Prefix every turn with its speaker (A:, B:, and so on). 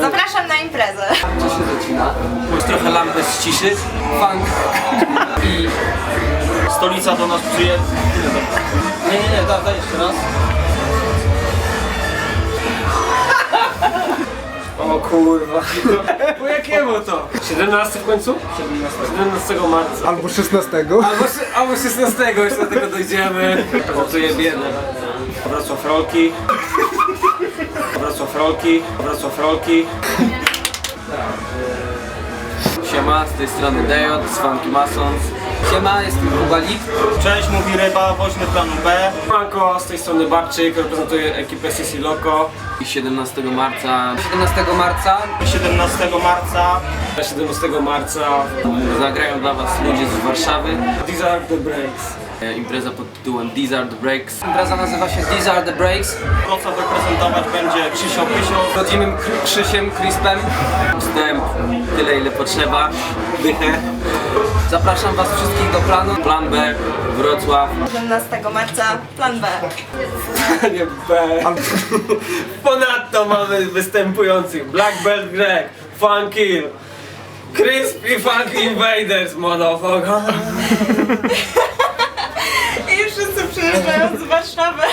A: Zapraszam na imprezę.
B: Co się zacina? Już trochę lampy z ciszy. Funk. I...
C: Stolica do nas przyje...
B: Nie, nie, nie, daj, daj jeszcze raz.
D: O kurwa. Po jakiemu to? 17 w końcu? 17 marca.
E: Albo 16.
D: Albo, albo 16 już do tego dojdziemy. Prezentuję biedę. Wrocław Rolki. Wrocław Rolki. Wrocław Rolki.
B: Siema, z tej strony Dejot, z Funky Masons. Siema, jestem Kubalik.
C: Cześć, mówi Ryba, woźny planu B.
D: Franko, z tej strony Barczyk, reprezentuję ekipę Sisi Loco.
B: I 17 marca 17 marca
C: 17 marca
D: 17 marca
B: zagrają dla was ludzie z Warszawy.
D: These are the breaks.
B: E, Impreza pod tytułem These Are The Breaks. Impreza nazywa się These Are The Breaks.
C: Wrocław reprezentować będzie Krzysio Pysio.
B: Rodzimym Kr- Krzysiem, Crispem. Wstęp, tyle ile potrzeba. Dychę. Zapraszam was wszystkich do planu. Plan B, Wrocław.
A: 17 marca, plan B.
D: Nie B. Ponadto mamy występujących Black Belt Greg, Funkill, Crispy Funk Invaders, motherfucker.
A: I